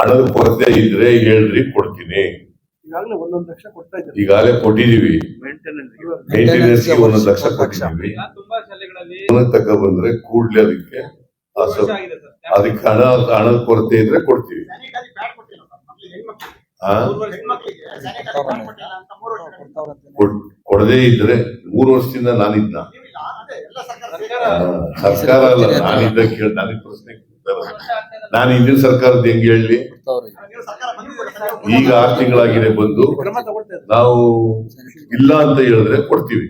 ಹಣದ ಕೊರತೆ ಇದ್ರೆ ಹೇಳ್ರಿ ಕೊಡ್ತೀನಿ. ಈಗಾಗಲೇ ಒಂದೊಂದು ಲಕ್ಷ ಕೊಡ್ತಾ ಇದ್ದಾರೆ. ಈಗಾಗಲೇ ಕೊಟ್ಟಿದೀವಿ. ಮೇಂಟೆನೆನ್ಸ್ ಒಂದೊಂದು ಲಕ್ಷ ಕೊಟ್ಟಿದ್ದೀವಿ ತುಂಬಾ ಶಾಲೆಗಳಲ್ಲಿ ಹಣ ತಕ ಬಂದ್ರೆ ಕೂಡ್ಲೆ ಅದಕ್ಕೆ ಅದಕ್ಕೆ ಹಣ ಹಣದ ಕೊರತೆ ಇದ್ರೆ ಕೊಡ್ತೀವಿ. ಕೊಡದೇ ಇದ್ರೆ ಮೂರು ವರ್ಷದಿಂದ ನಾನಿದ್ದ ಸರ್ಕಾರ ಅಲ್ಲ ನಾನಿದ್ದ ಕೇಳಿ ನನಗೆ ಪ್ರಶ್ನೆ ನಾನು ಹಿಂದಿನ ಸರ್ಕಾರದ ಹೆಂಗ್ ಹೇಳಿ? ನೀವು ಸರ್ಕಾರ ಬಂದಿದ್ದೀರಾ ಸರ್? ಈಗ ಆರು ತಿಂಗಳಾಗಿದೆ ಬಂದು. ನಾವು ಇಲ್ಲ ಅಂತ ಹೇಳಿದ್ರೆ ಕೊಡ್ತೀವಿ.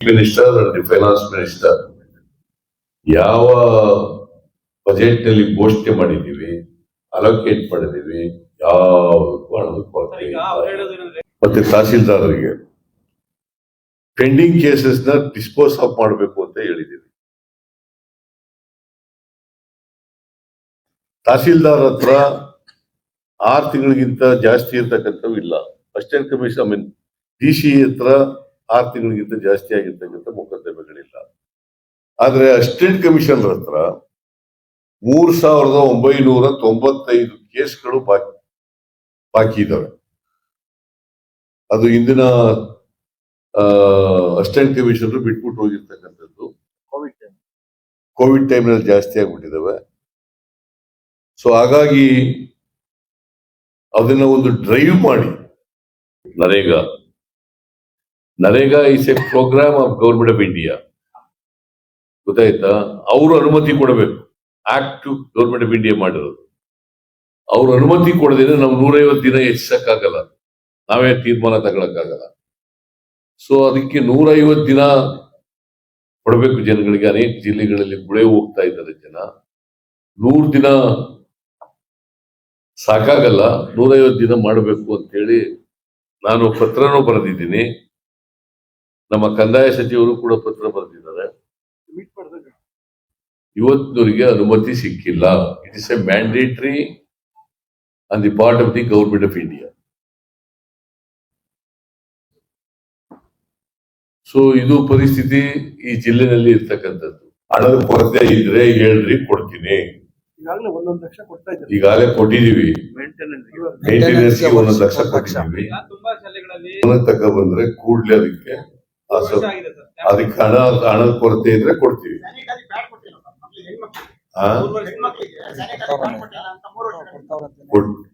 ಮಿನಿಸ್ಟರ್ ಫೈನಾನ್ಸ್ ಮಿನಿಸ್ಟರ್ ಯಾವ ಬಜೆಟ್ನಲ್ಲಿ ಘೋಷಣೆ ಮಾಡಿದೀವಿ ಅಲೋಕೇಟ್ ಮಾಡಿದೀವಿ ಯಾವ್ದಕ್ಕೂ ಮತ್ತೆ ತಹಸೀಲ್ದಾರರಿಗೆ ಪೆಂಡಿಂಗ್ ಕೇಸಸ್ನ ಡಿಸ್ಪೋಸ್ ಆಫ್ ಮಾಡಬೇಕು ಅಂತ ಹೇಳಿದೀವಿ ತಹಸೀಲ್ದಾರ್ ಹತ್ರ ಆರು ತಿಂಗಳಿಗಿಂತ ಜಾಸ್ತಿ ಇರ್ತಕ್ಕಂಥವು ಇಲ್ಲ. Assistant commission I mean D C ಹತ್ರ ಆರು ತಿಂಗಳಿಗಿಂತ ಜಾಸ್ತಿ ಆಗಿರ್ತಕ್ಕಂಥ ಮೊಕದ್ದಮೆಗಳಿಲ್ಲ ಆದ್ರೆ ಅಸಿಸ್ಟೆಂಟ್ ಕಮಿಷನರ್ ಹತ್ರ ಮೂರ್ ಸಾವಿರದ ಒಂಬೈನೂರ ತೊಂಬತ್ತೈದು ಕೇಸ್ಗಳು ಬಾಕಿ ಬಾಕಿ ಇದ್ದಾವೆ ಅದು ಇಂದಿನ ಅಸಿಸ್ಟೆಂಟ್ ಕಮಿಷನರ್ ಬಿಟ್ಬಿಟ್ಟು ಹೋಗಿರ್ತಕ್ಕಂಥದ್ದು ಕೋವಿಡ್ ಟೈಮ್ ಕೋವಿಡ್ ಟೈಮ್ನಲ್ಲಿ ಜಾಸ್ತಿ ಆಗ್ಬಿಟ್ಟಿದ್ದಾವೆ ಸೊ ಹಾಗಾಗಿ ಅದನ್ನ ಒಂದು ಡ್ರೈವ್ ಮಾಡಿ. NREGA. NREGA is a program of government of India ಗೊತ್ತಾಯ್ತಾ? ಅವರು ಅನುಮತಿ ಕೊಡಬೇಕು. ಆಕ್ಟ್ ಗೌರ್ಮೆಂಟ್ ಆಫ್ ಇಂಡಿಯಾ ಮಾಡಿರೋದು. ಅವ್ರ ಅನುಮತಿ ಕೊಡದೇನೆ ನಾವು ನೂರೈವತ್ತು ದಿನ ಹೆಚ್ಚಿಸಕ್ಕಾಗಲ್ಲ ನಾವೇ ತೀರ್ಮಾನ ತಗೊಳಕ್ಕಾಗಲ್ಲ. ಸೊ ಅದಕ್ಕೆ ನೂರೈವತ್ತು ದಿನ ಕೊಡಬೇಕು ಜನಗಳಿಗೆ. ಅನೇಕ ಜಿಲ್ಲೆಗಳಲ್ಲಿ ಗುಳೆ ಹೋಗ್ತಾ ಇದ್ದಾರೆ ಜನ. ನೂರು ದಿನ ಸಾಕಾಗಲ್ಲ, ನೂರೈವತ್ತು ದಿನ ಮಾಡಬೇಕು ಅಂತೇಳಿ ನಾನು ಪತ್ರನೂ ಬರೆದಿದ್ದೀನಿ. ನಮ್ಮ ಕಂದಾಯ ಸಚಿವರು ಕೂಡ ಪತ್ರ ಬರೆದಿದ್ದಾರೆ. ಇವತ್ತಿನವರಿಗೆ ಅನುಮತಿ ಸಿಕ್ಕಿಲ್ಲ. It is a mandatory on the part of the government of India so ಇದು ಪರಿಸ್ಥಿತಿ ಈ ಜಿಲ್ಲೆನಲ್ಲಿ ಇರ್ತಕ್ಕಂಥದ್ದು. ಹಣದ ಕೊರತೆ ಇದ್ರೆ ಹೇಳ್ರಿ, ಕೊಡ್ತೀನಿ. ಈಗಾಗಲೇ ಒಂದೊಂದು ಲಕ್ಷ ಕೊಡ್ತಾ ಇದ್ದಾರೆ. ಈಗಾಗಲೇ ಕೊಟ್ಟಿದೀವಿ ಮೇಂಟೆನೆನ್ಸ್ ಒಂದೊಂದು ಲಕ್ಷ ಕೊಟ್ಟಿದೀವಿ ಈಗ ತುಂಬಾ ಶಾಲೆಗಳಲ್ಲಿ ಹಣ ತಕ ಬಂದ್ರೆ ಕೂಡ್ಲೆ ಅದಕ್ಕೆ ಅದಕ್ಕೆ ಹಣ ಹಣದ ಕೊರತೆ ಇದ್ರೆ ಕೊಡ್ತೀವಿ.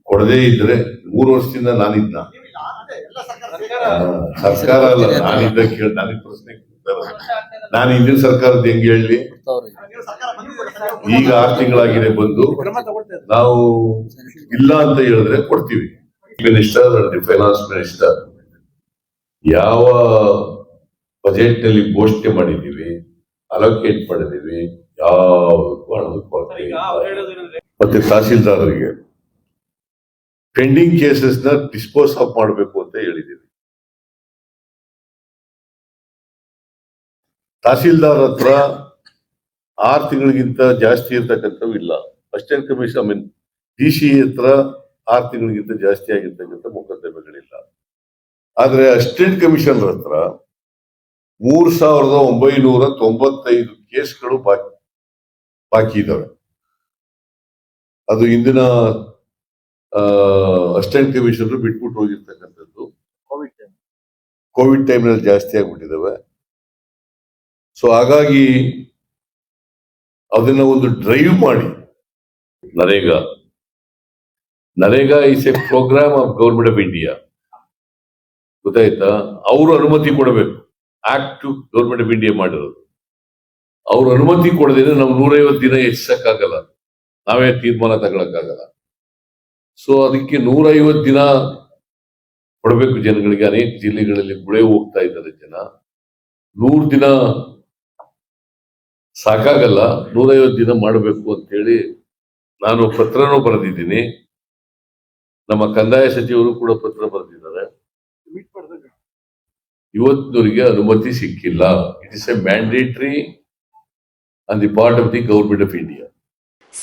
ಕೊಡದೇ ಇದ್ರೆ ಮೂರು ವರ್ಷದಿಂದ ನಾನಿದ್ದ ಸರ್ಕಾರ ಅಲ್ಲ ನಾನಿದ್ದ ಕೇಳಿ ನನಗೆ ಪ್ರಶ್ನೆ ನಾನು ಹಿಂದಿನ ಸರ್ಕಾರದ ಹೆಂಗ್ ಹೇಳಿ? ನೀವು ಸರ್ಕಾರ ಬಂದಿದ್ದೀರಾ ಸರ್? ಈಗ ಆರು ತಿಂಗಳಾಗಿದೆ ಬಂದು ನಾವು ಇಲ್ಲ ಅಂತ ಹೇಳಿದ್ರೆ ಕೊಡ್ತೀವಿ. ಮಿನಿಸ್ಟರ್ ಫೈನಾನ್ಸ್ ಮಿನಿಸ್ಟರ್ ಯಾವ ಬಜೆಟ್ನಲ್ಲಿ ಘೋಷಣೆ ಮಾಡಿದೀವಿ ಅಲೋಕೇಟ್ ಮಾಡಿದೀವಿ ಯಾವ್ದಕ್ಕೂ ಮತ್ತೆ ತಹಸೀಲ್ದಾರರಿಗೆ ಪೆಂಡಿಂಗ್ ಕೇಸಸ್ನ ಡಿಸ್ಪೋಸ್ ಆಫ್ ಮಾಡಬೇಕು ಅಂತ ಹೇಳಿದೀವಿ ತಹಸೀಲ್ದಾರ್ ಹತ್ರ ಆರು ತಿಂಗಳಿಗಿಂತ ಜಾಸ್ತಿ ಇರ್ತಕ್ಕಂಥವು ಇಲ್ಲ. Assistant commission I mean D C ಹತ್ರ ಆರು ತಿಂಗಳಿಗಿಂತ ಜಾಸ್ತಿ ಆಗಿರ್ತಕ್ಕಂಥ ಮೊಕದ್ದಮೆಗಳಿಲ್ಲ. ಆದ್ರೆ ಅಸ್ಟೆಂಟ್ ಕಮಿಷನರ್ ಹತ್ರ ಮೂರ್ ಸಾವಿರದ ಒಂಬೈನೂರ ತೊಂಬತ್ತೈದು ಕೇಸ್ಗಳು ಬಾಕಿ ಬಾಕಿ ಇದ್ದಾವೆ ಅದು ಇಂದಿನ ಅಸ್ಟೆಂಟ್ ಕಮಿಷನರ್ ಬಿಟ್ಬಿಟ್ಟು ಹೋಗಿರ್ತಕ್ಕಂಥದ್ದು. ಕೋವಿಡ್ ಟೈಮ್ ಕೋವಿಡ್ ಟೈಮ್ನಲ್ಲಿ ಜಾಸ್ತಿ ಆಗ್ಬಿಟ್ಟಿದ್ದಾವೆ ಸೊ ಹಾಗಾಗಿ ಅದನ್ನ ಒಂದು ಡ್ರೈವ್ ಮಾಡಿ. NREGA. NREGA is a program of government of India ಗೊತ್ತಾಯ್ತಾ? ಅವರು ಅನುಮತಿ ಕೊಡಬೇಕು. ಆಕ್ಟ್ ಗೌರ್ಮೆಂಟ್ ಆಫ್ ಇಂಡಿಯಾ ಮಾಡಿರೋದು. ಅವ್ರು ಅನುಮತಿ ಕೊಡದೇನೆ ನಾವು ನೂರೈವತ್ತು ದಿನ ಹೆಚ್ಚಿಸಕ್ಕಾಗಲ್ಲ ನಾವೇ ತೀರ್ಮಾನ ತಗೊಳಕ್ಕಾಗಲ್ಲ. ಸೊ ಅದಕ್ಕೆ ನೂರೈವತ್ತು ದಿನ ಕೊಡಬೇಕು ಜನಗಳಿಗೆ. ಅನೇಕ ಜಿಲ್ಲೆಗಳಲ್ಲಿ ಗುಳೆ ಹೋಗ್ತಾ ಇದ್ದಾರೆ ಜನ. ನೂರು ದಿನ ಸಾಕಾಗಲ್ಲ, ನೂರೈವತ್ತು ದಿನ ಮಾಡಬೇಕು ಅಂತೇಳಿ ನಾನು ಪತ್ರನೂ ಬರೆದಿದ್ದೀನಿ. ನಮ್ಮ ಕಂದಾಯ ಸಚಿವರು ಕೂಡ ಪತ್ರ ಬರೆದಿದ್ದಾರೆ. ಇವತ್ತಿನವರಿಗೆ ಅನುಮತಿ ಸಿಕ್ಕಿಲ್ಲ. It is a mandatory on the part of the government of India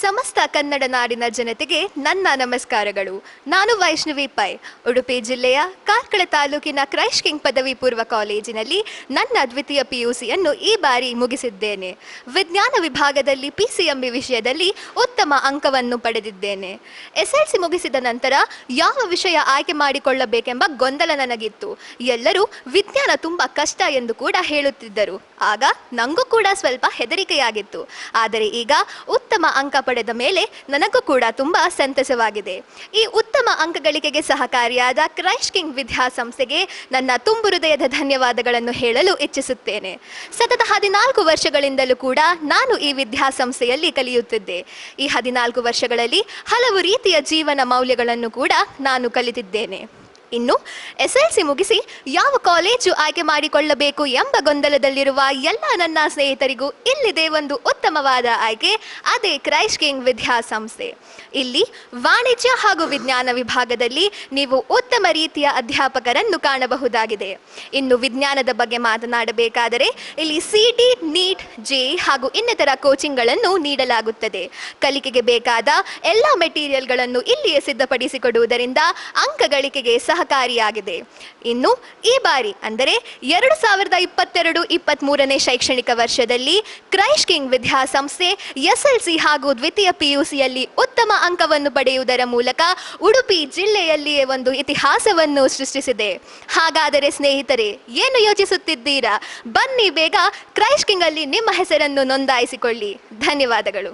ಸಮಸ್ತ ಕನ್ನಡ ನಾಡಿನ ಜನತೆಗೆ ನನ್ನ ನಮಸ್ಕಾರಗಳು. ನಾನು ವೈಷ್ಣವಿ ಪೈ. ಉಡುಪಿ ಜಿಲ್ಲೆಯ ಕಾರ್ಕಳ ತಾಲೂಕಿನ ಕ್ರೈಸ್ಟ್ ಕಿಂಗ್ ಪದವಿ ಪೂರ್ವ ಕಾಲೇಜಿನಲ್ಲಿ ನನ್ನ ದ್ವಿತೀಯ ಪಿಯುಸಿಯನ್ನು ಈ ಬಾರಿ ಮುಗಿಸಿದ್ದೇನೆ. ವಿಜ್ಞಾನ ವಿಭಾಗದಲ್ಲಿ ಪಿಸಿಎಂಬಿ ವಿಷಯದಲ್ಲಿ ಉತ್ತಮ ಅಂಕವನ್ನು ಪಡೆದಿದ್ದೇನೆ. ಎಸ್ಎಲ್ಸಿ ಮುಗಿಸಿದ ನಂತರ ಯಾವ ವಿಷಯ ಆಯ್ಕೆ ಮಾಡಿಕೊಳ್ಳಬೇಕೆಂಬ ಗೊಂದಲ ನನಗಿತ್ತು. ಎಲ್ಲರೂ ವಿಜ್ಞಾನ ತುಂಬಾ ಕಷ್ಟ ಎಂದು ಕೂಡ ಹೇಳುತ್ತಿದ್ದರು. ಆಗ ನಂಗೂ ಕೂಡ ಸ್ವಲ್ಪ ಹೆದರಿಕೆಯಾಗಿತ್ತು. ಆದರೆ ಈಗ ಉತ್ತಮ ಅಂಕ ಪಡೆದ ಮೇಲೆ ನನಗೂ ಕೂಡ ತುಂಬ ಸಂತಸವಾಗಿದೆ. ಈ ಉತ್ತಮ ಅಂಕಗಳಿಕೆಗೆ ಸಹಕಾರಿಯಾದ ಕ್ರೈಸ್ಟ್ ಕಿಂಗ್ ವಿದ್ಯಾಸಂಸ್ಥೆಗೆ ನನ್ನ ತುಂಬು ಹೃದಯದ ಧನ್ಯವಾದಗಳನ್ನು ಹೇಳಲು ಇಚ್ಛಿಸುತ್ತೇನೆ. ಸತತ ಹದಿನಾಲ್ಕು ವರ್ಷಗಳಿಂದಲೂ ಕೂಡ ನಾನು ಈ ವಿದ್ಯಾಸಂಸ್ಥೆಯಲ್ಲಿ ಕಲಿಯುತ್ತಿದ್ದೆ. ಈ ಹದಿನಾಲ್ಕು ವರ್ಷಗಳಲ್ಲಿ ಹಲವು ರೀತಿಯ ಜೀವನ ಮೌಲ್ಯಗಳನ್ನು ಕೂಡ ನಾನು ಕಲಿತಿದ್ದೇನೆ. ಇನ್ನು ಎಸ್ ಎಲ್ ಸಿ ಮುಗಿಸಿ ಯಾವ ಕಾಲೇಜು ಆಯ್ಕೆ ಮಾಡಿಕೊಳ್ಳಬೇಕು ಎಂಬ ಗೊಂದಲದಲ್ಲಿರುವ ಎಲ್ಲ ನನ್ನ ಸ್ನೇಹಿತರಿಗೂ ಇಲ್ಲಿದೆ ಒಂದು ಉತ್ತಮವಾದ ಆಯ್ಕೆ, ಅದೇ ಕ್ರೈಸ್ಟ್ ಕಿಂಗ್ ವಿದ್ಯಾಸಂಸ್ಥೆ. ಇಲ್ಲಿ ವಾಣಿಜ್ಯ ಹಾಗೂ ವಿಜ್ಞಾನ ವಿಭಾಗದಲ್ಲಿ ನೀವು ಉತ್ತಮ ರೀತಿಯ ಅಧ್ಯಾಪಕರನ್ನು ಕಾಣಬಹುದಾಗಿದೆ. ಇನ್ನು ವಿಜ್ಞಾನದ ಬಗ್ಗೆ ಮಾತನಾಡಬೇಕಾದರೆ ಇಲ್ಲಿ ಸಿಟಿ ನೀಟ್ ಜೆ ಹಾಗೂ ಇನ್ನಿತರ ಕೋಚಿಂಗ್ಗಳನ್ನು ನೀಡಲಾಗುತ್ತದೆ. ಕಲಿಕೆಗೆ ಬೇಕಾದ ಎಲ್ಲ ಮೆಟೀರಿಯಲ್ಗಳನ್ನು ಇಲ್ಲಿಯೇ ಸಿದ್ಧಪಡಿಸಿಕೊಡುವುದರಿಂದ ಅಂಕ ಗಳಿಕೆಗೆ ಸಹಕಾರಿಯಾಗಿದೆ ಇನ್ನು ಈ ಬಾರಿ ಅಂದರೆ ಎರಡು ಸಾವಿರದ ಇಪ್ಪತ್ತೆರಡು ಇಪ್ಪತ್ತ್ ಮೂರನೇ ಶೈಕ್ಷಣಿಕ ವರ್ಷದಲ್ಲಿ ಕ್ರೈಸ್ಟ್ ಕಿಂಗ್ ವಿದ್ಯಾಸಂಸ್ಥೆ ಎಸ್ಎಲ್ಸಿ ಹಾಗೂ ದ್ವಿತೀಯ ಪಿಯುಸಿಯಲ್ಲಿ ಉತ್ತಮ ಅಂಕವನ್ನು ಪಡೆಯುವುದರ ಮೂಲಕ ಉಡುಪಿ ಜಿಲ್ಲೆಯಲ್ಲಿಯೇ ಒಂದು ಇತಿಹಾಸವನ್ನು ಸೃಷ್ಟಿಸಿದೆ. ಹಾಗಾದರೆ ಸ್ನೇಹಿತರೆ, ಏನು ಯೋಚಿಸುತ್ತಿದ್ದೀರಾ? ಬನ್ನಿ ಬೇಗ ಕ್ರೈಸ್ಟ್ ಕಿಂಗ್ ಅಲ್ಲಿ ನಿಮ್ಮ ಹೆಸರನ್ನು ನೋಂದಾಯಿಸಿಕೊಳ್ಳಿ. ಧನ್ಯವಾದಗಳು.